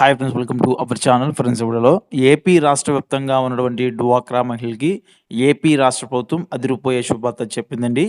Hi friends welcome to our channel friends ఇవిడలో AP రాష్ట్ర వ్యాప్తంగా ఉన్నటువంటి డ్వాక్రా మహిళకి ఏపీ రాష్ట్ర ప్రభుత్వం అదిరిపోయే శుభార్త చెప్పిందండి.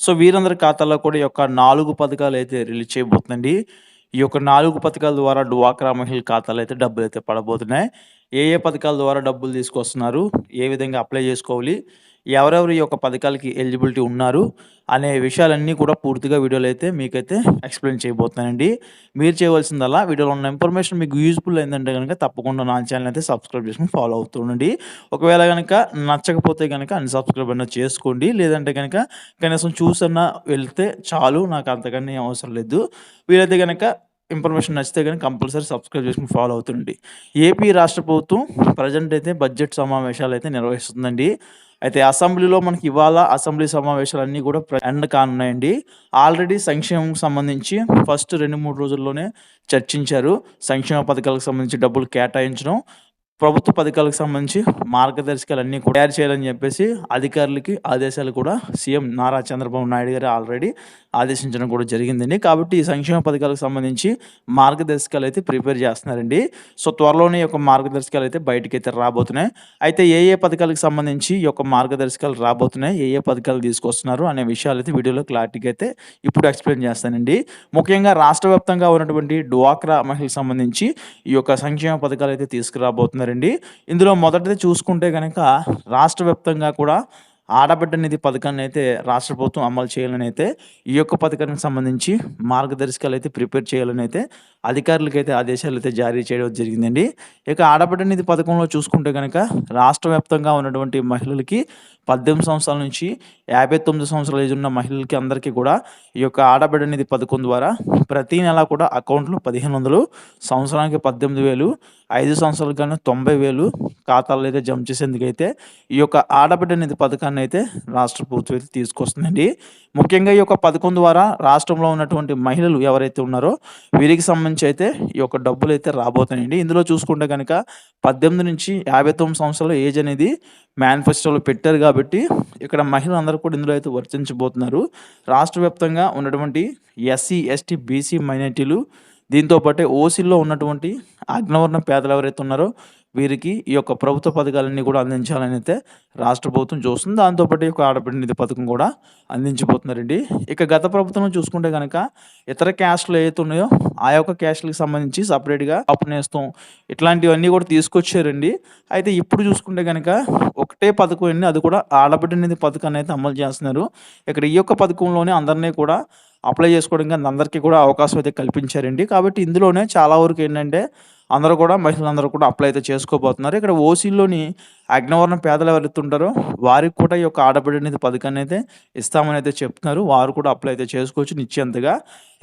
సో వీరందరి ఖాతాలో కూడా ఈ యొక్క నాలుగు పథకాలు అయితే రిలీజ్ చేయబోతుందండి. ఈ యొక్క నాలుగు పథకాల ద్వారా డ్వాక్రా మహిళ ఖాతాలో అయితే డబ్బులు అయితే పడబోతున్నాయి. ఏ ఏ పథకాల ద్వారా డబ్బులు తీసుకొస్తున్నారు? ఏ విధంగా అప్లై చేసుకోవాలి? ఎవరెవరు ఈ యొక్క పథకాలకి ఎలిజిబిలిటీ ఉన్నారు అనే విషయాలన్నీ కూడా పూర్తిగా వీడియోలో అయితే మీకైతే ఎక్స్ప్లెయిన్ చేయబోతున్నానండి. మీరు చేయవలసిందల్లా వీడియోలో ఉన్న ఇన్ఫర్మేషన్ మీకు యూజ్ఫుల్ అయిందంటే కనుక తప్పకుండా నా ఛానల్ అయితే సబ్స్క్రైబ్ చేసుకుని ఫాలో అవుతుండండి ఒకవేళ కనుక నచ్చకపోతే కనుక అన్సబ్స్క్రైబ్ అన్న చేసుకోండి. లేదంటే కనుక కనీసం చూసన్నా వెళ్తే చాలు నాకు అంతకన్నా అవసరం లేదు. వీలైతే కనుక ఇన్ఫర్మేషన్ నచ్చితే కానీ కంపల్సరీ సబ్స్క్రైబ్ చేసుకుని ఫాలో అవుతుండండి ఏపీ రాష్ట్ర ప్రభుత్వం ప్రజెంట్ అయితే బడ్జెట్ సమావేశాలు అయితే నిర్వహిస్తుందండి. అయితే అసెంబ్లీలో మనకి ఇవాళ అసెంబ్లీ సమావేశాలన్నీ కూడా ఎండ్ కానున్నాయండి. ఆల్రెడీ సంక్షేమం సంబంధించి ఫస్ట్ రెండు మూడు రోజుల్లోనే చర్చించారు. సంక్షేమ పథకాలకు సంబంధించి డబ్బులు కేటాయించడం ప్రభుత్వ పథకాలకు సంబంధించి మార్గదర్శకాలు అన్నీ కూడా తయారు చేయాలని చెప్పేసి అధికారులకి ఆదేశాలు కూడా సీఎం నారా చంద్రబాబు నాయుడు గారు ఆల్రెడీ ఆదేశించడం కూడా జరిగిందండి. కాబట్టి ఈ సంక్షేమ పథకాలకు సంబంధించి మార్గదర్శకాలు అయితే ప్రిపేర్ చేస్తున్నారండి. సో త్వరలోనే యొక్క మార్గదర్శకాలు అయితే బయటకి అయితే రాబోతున్నాయి. అయితే ఏ ఏ పథకాలకు సంబంధించి ఈ యొక్క మార్గదర్శకాలు రాబోతున్నాయి ఏ ఏ పథకాలు తీసుకొస్తున్నారు అనే విషయాలు అయితే వీడియోలో క్లారిటీగా అయితే ఇప్పుడు ఎక్స్ప్లెయిన్ చేస్తానండి. ముఖ్యంగా రాష్ట్ర వ్యాప్తంగా ఉన్నటువంటి డ్వాక్రా మహిళలకు సంబంధించి ఈ యొక్క సంక్షేమ పథకాలు అయితే తీసుకురాబోతున్నారు. చేస్తున్నారండి. ఇందులో మొదటిది చూసుకుంటే కనుక రాష్ట్ర వ్యాప్తంగా కూడా ఆడబిడ్డ నిధి పథకాన్ని అయితే రాష్ట్ర ప్రభుత్వం అమలు చేయాలని అయితే ఈ యొక్క పథకానికి సంబంధించి మార్గదర్శకాలు అయితే ప్రిపేర్ చేయాలని అయితే అధికారులకైతే అయితే ఆదేశాలు అయితే జారీ చేయడం జరిగిందండి. ఇక ఆడబిడ్డ నిధి పథకంలో చూసుకుంటే కనుక రాష్ట్ర వ్యాప్తంగా ఉన్నటువంటి మహిళలకి పద్దెనిమిది సంవత్సరాల నుంచి యాభై తొమ్మిది సంవత్సరాల ఏజ్ ఉన్న మహిళలకి అందరికీ కూడా ఈ యొక్క ఆడబిడ్డ నిధి పథకం ద్వారా ప్రతి నెల కూడా అకౌంట్లో పదిహేను వందలు సంవత్సరానికి పద్దెనిమిది వేలు ఐదు సంవత్సరాల కానీ తొంభై వేలు ఖాతాల్లో అయితే జమ చేసేందుకైతే ఈ యొక్క ఆడబిడ్డ నిధి పథకాన్ని అయితే రాష్ట్ర ప్రభుత్వం అయితే తీసుకొస్తుందండి. ముఖ్యంగా ఈ యొక్క పథకం ద్వారా రాష్ట్రంలో ఉన్నటువంటి మహిళలు ఎవరైతే ఉన్నారో వీరికి సంబంధించి అయితే ఈ యొక్క డబ్బులు అయితే రాబోతున్నాయండి. ఇందులో చూసుకుంటే కనుక పద్దెనిమిది నుంచి యాభై తొమ్మిది సంవత్సరాల ఏజ్ అనేది మేనిఫెస్టోలో పెట్టారు కాబట్టి ఇక్కడ మహిళలు అందరూ కూడా ఇందులో అయితే వర్తించబోతున్నారు. రాష్ట్ర వ్యాప్తంగా ఉన్నటువంటి ఎస్సీ ఎస్టీ బీసీ మైనార్టీలు దీంతో పాటే ఓసీల్లో ఉన్నటువంటి అగ్నవర్ణ పేదలు ఎవరైతే ఉన్నారో వీరికి ఈ యొక్క ప్రభుత్వ పథకాలన్నీ కూడా అందించాలని అయితే రాష్ట్ర ప్రభుత్వం చూస్తుంది. దాంతోపాటు ఈ యొక్క నిధి పథకం కూడా అందించిపోతున్నారండి ఇక గత ప్రభుత్వం చూసుకుంటే కనుక ఇతర క్యాస్ట్లు ఏవైతే ఉన్నాయో ఆ యొక్క క్యాస్ట్లకు సంబంధించి సపరేట్గా అప్పనేస్తాం ఇట్లాంటివన్నీ కూడా తీసుకొచ్చారండి. అయితే ఇప్పుడు చూసుకుంటే కనుక ఒకటే పథకం అండి. అది కూడా ఆడబిడ్డ నిధి పథకాన్ని అయితే అమలు చేస్తున్నారు. ఇక్కడ ఈ యొక్క పథకంలోనే అందరినీ కూడా అప్లై చేసుకోవడానికి అందరికీ కూడా అవకాశం అయితే కల్పించారండి. కాబట్టి ఇందులోనే చాలా వరకు ఏంటంటే అందరూ కూడా మహిళలందరూ కూడా అప్లై అయితే చేసుకోబోతున్నారు. ఇక్కడ ఓసీలోని అగ్నవర్ణ పేదలు ఎవరైతే వారికి కూడా ఈ యొక్క ఆడబిడ్డ అనేది పథకాన్ని అయితే ఇస్తామని అయితే చెప్తున్నారు. వారు కూడా అప్లై అయితే చేసుకోవచ్చు నిశ్చయంతగా.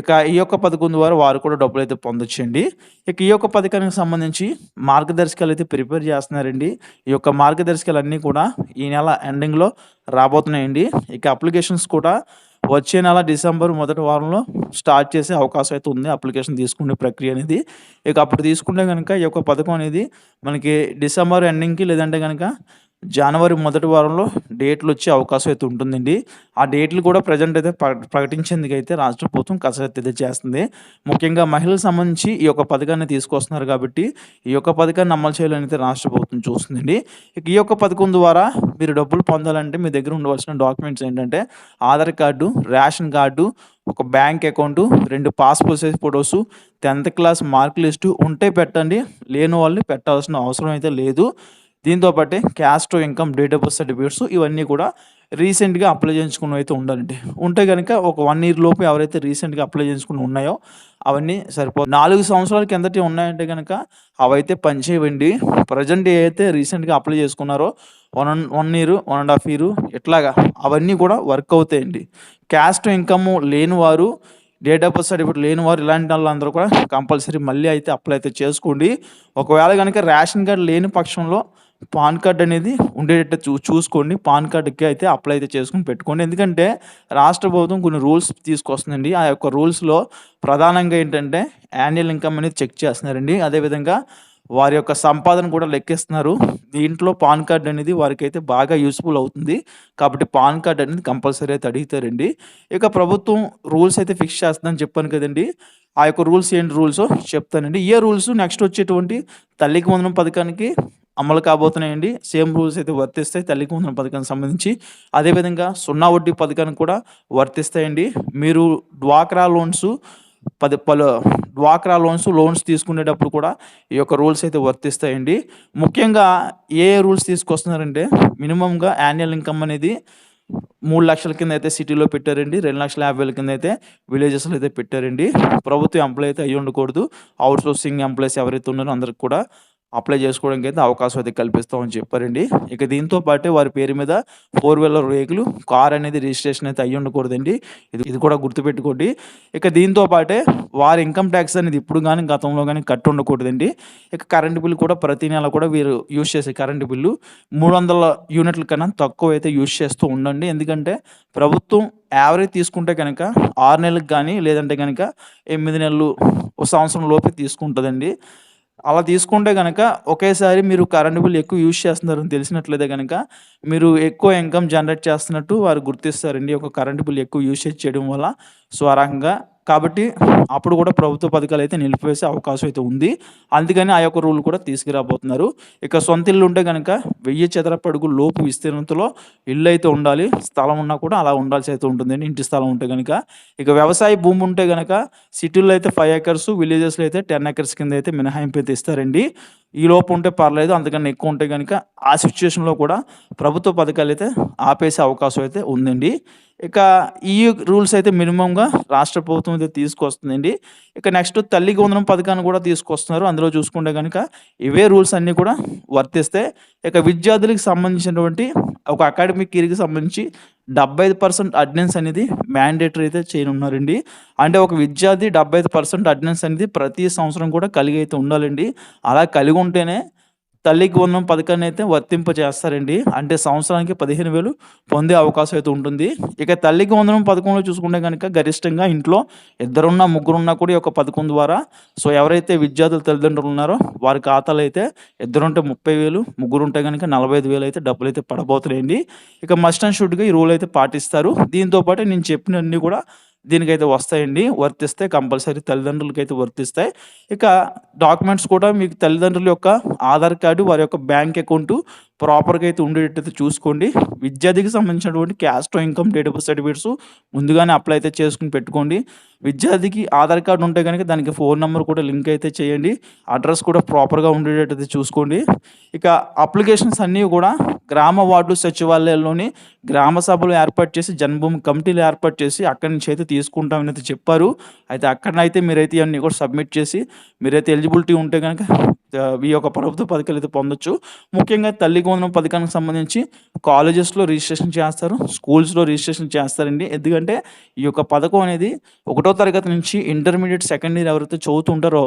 ఇక ఈ యొక్క పథకం ద్వారా వారు కూడా డబ్బులు అయితే పొందొచ్చండి. ఇక ఈ యొక్క పథకానికి సంబంధించి మార్గదర్శకాలు అయితే ప్రిపేర్ చేస్తున్నారండి. ఈ యొక్క మార్గదర్శకాలు అన్నీ కూడా ఈ నెల ఎండింగ్లో రాబోతున్నాయండి. ఇక అప్లికేషన్స్ కూడా వచ్చే నెల డిసెంబర్ మొదటి వారంలో స్టార్ట్ చేసే అవకాశం అయితే ఉంది. అప్లికేషన్ తీసుకునే ప్రక్రియ అనేది. ఇక అప్పుడు తీసుకుంటే కనుక ఈ యొక్క పథకం అనేది మనకి డిసెంబర్ ఎండింగ్కి లేదంటే కనుక జనవరి మొదటి వారంలో డేట్లు వచ్చే అవకాశం అయితే ఉంటుందండి. ఆ డేట్లు కూడా ప్రజెంట్ అయితే ప్రకటించేందుకు అయితే రాష్ట్ర ప్రభుత్వం కసరత్తు అయితే చేస్తుంది. ముఖ్యంగా మహిళలకు సంబంధించి ఈ యొక్క పథకాన్ని తీసుకొస్తున్నారు కాబట్టి ఈ యొక్క పథకాన్ని అమలు చేయాలని అయితే రాష్ట్ర ప్రభుత్వం చూస్తుందండి. ఇక ఈ యొక్క పథకం ద్వారా మీరు డబ్బులు పొందాలంటే మీ దగ్గర ఉండవలసిన డాక్యుమెంట్స్ ఏంటంటే ఆధార్ కార్డు రేషన్ కార్డు ఒక బ్యాంక్ అకౌంటు రెండు passport size photos tenth class mark list ఉంటే పెట్టండి. లేని వాళ్ళు పెట్టాల్సిన అవసరం అయితే లేదు. దీంతో పాటే caste income date of birth certificates ఇవన్నీ కూడా రీసెంట్గా అప్లై చేయించుకున్న అయితే ఉండాలండి. ఉంటే కనుక ఒక వన్ ఇయర్ లోపు ఎవరైతే రీసెంట్గా అప్లై చేసుకుని ఉన్నాయో అవన్నీ సరిపో నాలుగు సంవత్సరాల కిందటి ఉన్నాయంటే కనుక అవైతే పనిచేయండి ప్రజెంట్ ఏదైతే రీసెంట్గా అప్లై చేసుకున్నారో one one year one and half year ఇట్లాగా అవన్నీ కూడా వర్క్ అవుతాయండి. క్యాస్ట్ ఇన్కమ్ లేని వారు డేట్ ఆఫ్ బర్త్ సర్టిఫికేట్ లేని వారు ఇలాంటి వాళ్ళందరూ కూడా కంపల్సరీ మళ్ళీ అయితే అప్లై అయితే చేసుకోండి. ఒకవేళ కనుక రేషన్ కార్డు లేని పక్షంలో పాన్ కార్డ్ అనేది ఉండేటట్టు చూ చూసుకోండి పాన్ కార్డుకి అయితే అప్లై అయితే చేసుకుని పెట్టుకోండి ఎందుకంటే రాష్ట్ర ప్రభుత్వం కొన్ని రూల్స్ తీసుకొస్తుందండి ఆ యొక్క రూల్స్లో ప్రధానంగా ఏంటంటే యాన్యువల్ ఇన్కమ్ అనేది చెక్ చేస్తున్నారండి అదేవిధంగా వారి యొక్క సంపాదన కూడా లెక్కిస్తున్నారు. దీంట్లో పాన్ కార్డ్ అనేది వారికి అయితే బాగా యూస్ఫుల్ అవుతుంది. కాబట్టి పాన్ కార్డ్ అనేది కంపల్సరీ అయితే అడుగుతారండి. ఇక ప్రభుత్వం రూల్స్ అయితే ఫిక్స్ చేస్తుందని చెప్పాను కదండి ఆ యొక్క రూల్స్ ఏంటి రూల్స్ చెప్తానండి. ఏ రూల్స్ నెక్స్ట్ వచ్చేటువంటి తల్లికి వందనం పథకానికి అమలు కాబోతున్నాయండి. సేమ్ రూల్స్ అయితే వర్తిస్తాయి తల్లికి వందనం పథకానికి సంబంధించి. అదేవిధంగా సున్నా వడ్డీ పథకానికి కూడా వర్తిస్తాయండి. మీరు డ్వాక్రా లోన్స్ పది పలు డ్వాక్రా లోన్స్, లోన్స్ తీసుకునేటప్పుడు కూడా ఈ యొక్క రూల్స్ అయితే వర్తిస్తాయండి. ముఖ్యంగా ఏ ఏ రూల్స్ తీసుకొస్తున్నారంటే మినిమంగా యాన్యువల్ ఇన్‌కమ్ అనేది మూడు లక్షల కింద అయితే సిటీలో పెట్టారండి. 2,50,000 కింద అయితే విలేజెస్‌లో అయితే పెట్టారండి. ప్రభుత్వ ఎంప్లాయీ అయితే అయ్యి ఉండకూడదు. ఔట్‌సోర్సింగ్ ఎంప్లాయీస్ ఎవరైతే ఉన్నారో అందరికి కూడా అప్లై చేసుకోవడానికి అయితే అవకాశం అయితే కల్పిస్తామని చెప్పారండి. ఇక దీంతో పాటే వారి పేరు మీద ఫోర్ వీలర్ వెహికల్, కార్ అనేది రిజిస్ట్రేషన్ అయితే అయ్యి ఉండకూడదండి. ఇది ఇది కూడా గుర్తుపెట్టుకోండి. ఇక దీంతో పాటే వారి ఇన్‌కమ్ టాక్స్ అనేది ఇప్పుడు కానీ గతంలో కానీ కట్టు ఉండకూడదండి. ఇక కరెంటు బిల్లు కూడా ప్రతి నెల కూడా వీరు యూజ్ చేసే కరెంటు బిల్లు 300 యూనిట్ల కన్నా తక్కువ అయితే యూజ్ చేస్తూ ఉండండి. ఎందుకంటే ప్రభుత్వం యావరేజ్ తీసుకుంటే కనుక ఆరు నెలలకు కానీ లేదంటే కనుక ఎనిమిది నెలలు, సంవత్సరం లోపే తీసుకుంటుందండి అలా తీసుకుంటే కనుక ఒకేసారి మీరు కరెంట్ బిల్ ఎక్కువ యూజ్ చేస్తున్నారని తెలిసినట్లయితే కనుక మీరు ఎక్కువ ఇన్‌కమ్ జనరేట్ చేస్తున్నట్టు వారు గుర్తిస్తారండి. ఒక కరెంట్ బిల్ ఎక్కువ యూసేజ్ చేయడం వల్ల. సో, ఆ రకంగా కాబట్టి అప్పుడు కూడా ప్రభుత్వ పథకాలు అయితే నిలిపివేసే అవకాశం అయితే ఉంది. అందుకని ఆ యొక్క రూల్ కూడా తీసుకురాబోతున్నారు. ఇక సొంత ఇల్లు ఉంటే కనుక వెయ్యి చదరపు లోపు విస్తీర్ణతలో ఇల్లు అయితే ఉండాలి. స్థలం ఉన్నా కూడా అలా ఉండాల్సి అయితే ఉంటుందండి. ఇంటి స్థలం ఉంటే కనుక ఇక వ్యవసాయ భూమి ఉంటే కనుక సిటీలో అయితే ఫైవ్ ఎకర్స్, విలేజెస్‌లో అయితే 10 ఎకర్స్ కింద అయితే మినహాయింపు అయితే ఇస్తారండి. ఈ లోపు ఉంటే పర్లేదు. అందుకని ఎక్కువ ఉంటే కనుక ఆ సిచ్యువేషన్లో కూడా ప్రభుత్వ పథకాలు అయితే ఆపేసే అవకాశం అయితే ఉందండి. ఇక ఈ రూల్స్ అయితే మినిమమ్‌గా రాష్ట్ర ప్రభుత్వం అయితే తీసుకొస్తుందండి. ఇక నెక్స్ట్ తల్లి వందనం పథకాన్ని కూడా తీసుకొస్తున్నారు. అందులో చూసుకుంటే కనుక ఇవే రూల్స్ అన్నీ కూడా వర్తిస్తాయి. ఇక విద్యార్థులకు సంబంధించినటువంటి ఒక అకాడమిక్ ఇయర్‌కి సంబంధించి 75% అటెండెన్స్ అనేది మ్యాండేటరీ అయితే చేయనున్నారండి. అంటే ఒక విద్యార్థి 75% అటెండెన్స్ అనేది ప్రతి సంవత్సరం కూడా కలిగి అయితే ఉండాలండి. అలా కలిగి ఉంటేనే తల్లికి వందనం పథకాన్ని అయితే వర్తింపజేస్తారండి. అంటే సంవత్సరానికి 15,000 పొందే అవకాశం అయితే ఉంటుంది. ఇక తల్లికి వందనం పథకంలో చూసుకుంటే కనుక గరిష్టంగా ఇంట్లో ఇద్దరున్నా, ముగ్గురున్నా కూడా ఈ యొక్క పథకం ద్వారా సో, ఎవరైతే విద్యార్థుల తల్లిదండ్రులు ఉన్నారో వారి ఖాతాలు అయితే ఇద్దరుంటే 30,000 ముగ్గురుంటే గనక 45,000 అయితే డబ్బులు అయితే పడబోతున్నాయండి. ఇక మస్ట్ అండ్ షుడ్‌గా ఈ రూల్ అయితే పాటిస్తారు. దీంతో పాటు నేను చెప్పినన్నీ కూడా దీనికైతే వస్తాయండి. వర్తిస్తాయి. కంపల్సరీ తల్లిదండ్రులకైతే వర్తిస్తాయి. ఇక డాక్యుమెంట్స్ కూడా మీకు తల్లిదండ్రుల యొక్క ఆధార్ కార్డు, వారి యొక్క బ్యాంక్ అకౌంటు ప్రాపర్‌గా అయితే ఉండేటట్టు చూసుకోండి. విద్యార్థికి సంబంధించినటువంటి caste, income, date of certificates ముందుగానే అప్లై అయితే చేసుకొని పెట్టుకోండి. విద్యార్థికి ఆధార్ కార్డు ఉంటే గనక దానికి ఫోన్ నెంబర్ కూడా లింక్ అయితే చేయండి. అడ్రస్ కూడా ప్రాపర్‌గా ఉండేటట్టు చూసుకోండి. ఇక అప్లికేషన్స్ అన్నీ కూడా గ్రామ వార్డు సచివాలయాల్లోని గ్రామ సభలు ఏర్పాటు చేసి, జన్మభూమి కమిటీలు ఏర్పాటు చేసి అక్కడి నుంచి అయితే తీసుకుంటామని అయితే చెప్పారు. అయితే అక్కడనైతే మీరైతే ఇవన్నీ కూడా సబ్మిట్ చేసి మీరైతే ఎలిజిబిలిటీ ఉంటే కనుక ఈ యొక్క ప్రభుత్వ పథకాలు అయితే పొందొచ్చు. ముఖ్యంగా తల్లికి వందనం పథకానికి సంబంధించి కాలేజెస్‌లో రిజిస్ట్రేషన్ చేస్తారు. స్కూల్స్‌లో రిజిస్ట్రేషన్ చేస్తారండి. ఎందుకంటే ఈ యొక్క పథకం అనేది ఒకటో తరగతి నుంచి ఇంటర్మీడియట్ సెకండ్ ఇయర్ ఎవరైతే చదువుతుంటారో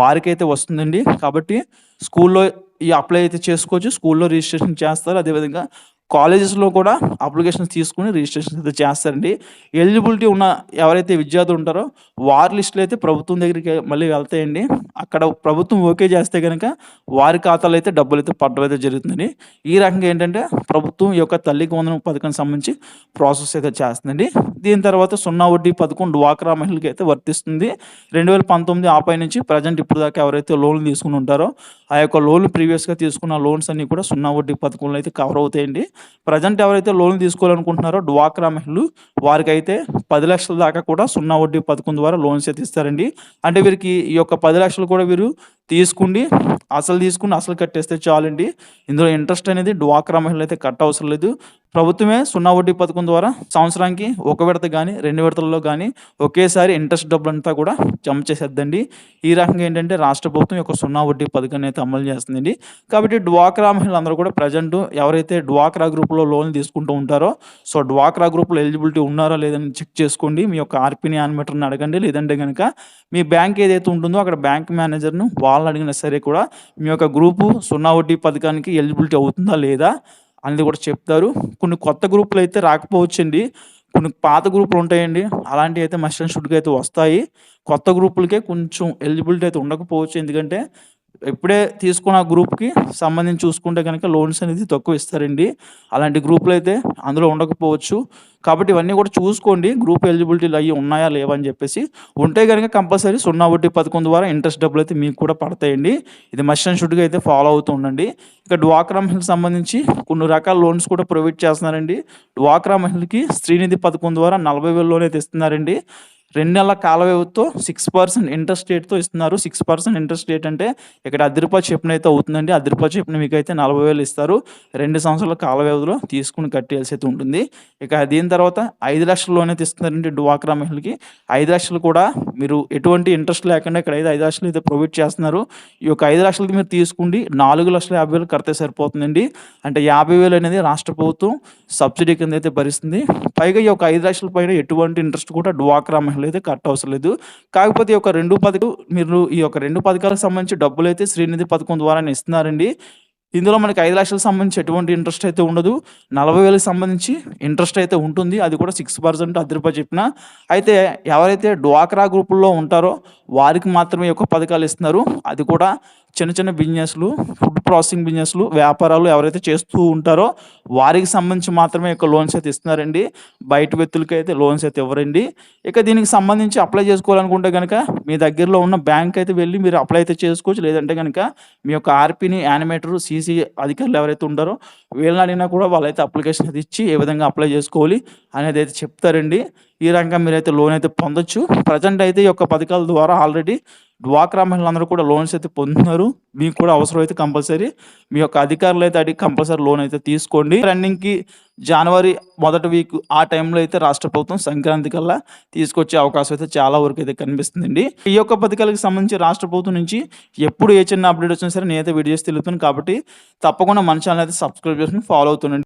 వారికైతే వస్తుందండి. కాబట్టి స్కూల్‌లో ఈ అప్లై అయితే చేసుకోవచ్చు. స్కూల్‌లో రిజిస్ట్రేషన్ చేస్తారు. అదేవిధంగా కాలేజెస్‌లో కూడా అప్లికేషన్స్ తీసుకొని రిజిస్ట్రేషన్ అయితే చేస్తారండి. ఎలిజిబిలిటీ ఉన్న ఎవరైతే విద్యార్థులు ఉంటారో వారి లిస్టులు అయితే ప్రభుత్వం దగ్గరికి మళ్ళీ వెళ్తాయండి. అక్కడ ప్రభుత్వం ఓకే చేస్తే కనుక వారి ఖాతాలో అయితే డబ్బులైతే పడడం అయితే జరుగుతుందండి. ఈ రకంగా ఏంటంటే ప్రభుత్వం ఈ యొక్క తల్లికి వందనం పథకానికి సంబంధించి ప్రాసెస్ అయితే చేస్తుందండి. దీని తర్వాత సున్నా వడ్డీ పథకం డ్వాక్రా మహిళలకి అయితే వర్తిస్తుంది. రెండు వేల పంతొమ్మిది ఆపై నుంచి ప్రెజెంట్ ఇప్పటిదాకా ఎవరైతే లోన్‌లు తీసుకొని ఉంటారో ఆ యొక్క లోన్‌లు ప్రీవియస్‌గా తీసుకున్న లోన్స్ అన్నీ కూడా సున్నా వడ్డీ పథకంలో అయితే కవర్ అవుతాయండి. ప్రజెంట్ ఎవరైతే లోన్‌లు తీసుకోవాలనుకుంటున్నారో డ్వాక్రా మహిళలు వారికైతే 10,00,000 దాకా కూడా సున్నా వడ్డీ పథకం ద్వారా లోన్స్ అయితే ఇస్తారండి. అంటే వీరికి ఈ యొక్క పది లక్షలు కూడా వీరు తీసుకుండి అసలు తీసుకుని అసలు కట్టేస్తే చాలండి. ఇందులో ఇంట్రెస్ట్ అనేది డ్వాక్రా మహిళలైతే కట్టవసరం లేదు. ప్రభుత్వమే సున్నా వడ్డీ పథకం ద్వారా సంవత్సరానికి ఒక విడత కానీ రెండు విడతల్లో కానీ ఒకేసారి ఇంట్రెస్ట్ డబ్బులంతా కూడా జమ చేసేద్దండి. ఈ రకంగా ఏంటంటే రాష్ట్ర ప్రభుత్వం యొక్క సున్నా వడ్డీ పథకాన్ని అయితే అమలు చేస్తుందండి. కాబట్టి డ్వాక్రా మహిళలందరూ కూడా ప్రెజెంట్ ఎవరైతే డ్వాక్రా గ్రూప్‌లో లోన్ తీసుకుంటూ ఉంటారో సో, డ్వాక్రా గ్రూప్‌లో ఎలిజిబిలిటీ ఉన్నారో లేదని చెక్ చేసుకోండి. మీ యొక్క ఆర్‌పిని యానిమేటర్‌ని అడగండి. లేదంటే కనుక మీ బ్యాంక్ ఏదైతే ఉంటుందో అక్కడ బ్యాంక్ మేనేజర్‌ను వాళ్ళని అడిగినా సరే కూడా మీ యొక్క గ్రూపు సున్నా వడ్డీ పథకానికి ఎలిజిబిలిటీ అవుతుందా లేదా అనేది కూడా చెప్తారు. కొన్ని కొత్త గ్రూపులు అయితే రాకపోవచ్చండి. కొన్ని పాత గ్రూపులు ఉంటాయండి. అలాంటివి అయితే మస్ట్ అండ్ షుడ్‌గా అయితే వస్తాయి. కొత్త గ్రూపులకే కొంచెం ఎలిజిబిలిటీ అయితే ఉండకపోవచ్చు. ఎందుకంటే ఇప్పుడే తీసుకున్న గ్రూప్‌కి సంబంధించి చూసుకుంటే కనుక లోన్స్ అనేది తక్కువ ఇస్తారండి. అలాంటి గ్రూపులు అయితే అందులో ఉండకపోవచ్చు. కాబట్టి ఇవన్నీ కూడా చూసుకోండి. గ్రూప్ ఎలిజిబిలిటీలు అవి ఉన్నాయా? లేవా? అని చెప్పేసి. ఉంటే కనుక కంపల్సరీ సున్నా వడ్డీ పథకం ద్వారా ఇంట్రెస్ట్ డబ్బులు అయితే మీకు కూడా పడతాయండి. ఇది మస్ట్ అండ్ షుడ్‌గా అయితే ఫాలో అవుతూ ఉండండి. ఇక డ్వాక్రా మహిళకి సంబంధించి కొన్ని రకాల లోన్స్ కూడా ప్రొవైడ్ చేస్తున్నారండి. డ్వాక్రా మహిళకి శ్రీనిధి పథకం ద్వారా 40,000 లోన్ అయితే ఇస్తున్నారండి. రెండు నెలల కాల వ్యవధితో సిక్స్ పర్సెంట్ ఇంట్రెస్ట్ రేట్‌తో ఇస్తున్నారు. సిక్స్ పర్సెంట్ ఇంట్రెస్ట్ రేట్ అంటే ఇక్కడ రూ. 10 చెప్పిన అయితే అవుతుందండి. రూ. 10 చొప్పున మీకైతే 40,000 ఇస్తారు. రెండు సంవత్సరాల కాల వ్యవధిలో తీసుకొని కట్టేయాల్సి అయితే ఉంటుంది. ఇక దీని తర్వాత 5,00,000 లోన్ అయితే ఇస్తున్నారండి డ్వాక్రా మహిళలకి. 5,00,000 కూడా మీరు ఎటువంటి ఇంట్రెస్ట్ లేకుండా ఇక్కడ ఐదు ఐదు లక్షలు అయితే ప్రొవైడ్ చేస్తున్నారు. ఈ యొక్క ఐదు లక్షలకి మీరు తీసుకుండి 4,50,000 కడితే సరిపోతుందండి. అంటే యాభై వేలు అనేది రాష్ట్ర ప్రభుత్వం సబ్సిడీ కింద అయితే భరిస్తుంది. పైగా ఈ యొక్క 5,00,000 పైన ఎటువంటి ఇంట్రెస్ట్ కూడా డ్వాక్రా లేదు అయితే కట్టవసరం లేదు. కాకపోతే ఈ యొక్క రెండు పథకం మీరు ఈ యొక్క రెండు పథకాలకు సంబంధించి డబ్బులైతే శ్రీనిధి పథకం ద్వారా ఇస్తున్నారండి. ఇందులో మనకి ఐదు లక్షలకు సంబంధించి ఎటువంటి ఇంట్రెస్ట్ అయితే ఉండదు. నలభై వేలకు సంబంధించి ఇంట్రెస్ట్ అయితే ఉంటుంది. అది కూడా సిక్స్ పర్సెంట్ అది రూపాయలు చెప్పిన అయితే ఎవరైతే డ్వాక్రా గ్రూపుల్లో ఉంటారో వారికి మాత్రమే ఈ యొక్క పథకాలు ఇస్తున్నారు. అది కూడా చిన్న చిన్న బిజినెస్‌లు, ఫుడ్ ప్రాసెసింగ్ బిజినెస్‌లు, వ్యాపారాలు ఎవరైతే చేస్తూ ఉంటారో వారికి సంబంధించి మాత్రమే ఇక లోన్స్ అయితే ఇస్తున్నారండి. బయట వ్యక్తులకి అయితే లోన్స్ అయితే ఇవ్వరండి. ఇక దీనికి సంబంధించి అప్లై చేసుకోవాలనుకుంటే కనుక మీ దగ్గరలో ఉన్న బ్యాంక్ అయితే వెళ్ళి మీరు అప్లై అయితే చేసుకోవచ్చు. లేదంటే కనుక మీ యొక్క ఆర్‌పిని, యానిమేటర్, సీసీ అధికారులు ఎవరైతే ఉంటారో వీళ్ళని అడిగినా కూడా వాళ్ళైతే అప్లికేషన్ అయితే ఇచ్చి ఏ విధంగా అప్లై చేసుకోవాలి అనేది అయితే చెప్తారండి. ఈ రకంగా మీరైతే లోన్ అయితే పొందొచ్చు. ప్రెజెంట్ అయితే ఈ యొక్క పథకాల ద్వారా ఆల్రెడీ డ్వాక్రా మహిళలందరూ కూడా లోన్స్ అయితే పొందుతున్నారు. మీకు కూడా అవసరమైతే కంపల్సరీ మీ యొక్క అధికారులు అయితే అడిగి కంపల్సరీ లోన్ అయితే తీసుకోండి. రన్నింగ్‌కి జనవరి మొదటి వీక్ ఆ టైంలో అయితే రాష్ట్ర ప్రభుత్వం సంక్రాంతి కల్లా తీసుకొచ్చే అవకాశం అయితే చాలా వరకు అయితే కనిపిస్తుందండి. ఈ యొక్క పథకాలకు సంబంధించి రాష్ట్ర ప్రభుత్వం నుంచి ఎప్పుడు ఏ చిన్న అప్డేట్ వచ్చినా సరే నేనైతే వీడియో చేసి తెలుపుతాను. కాబట్టి తప్పకుండా మన ఛానల్ అయితే సబ్స్క్రైబ్ చేసుకుని ఫాలో అవుతుండండి.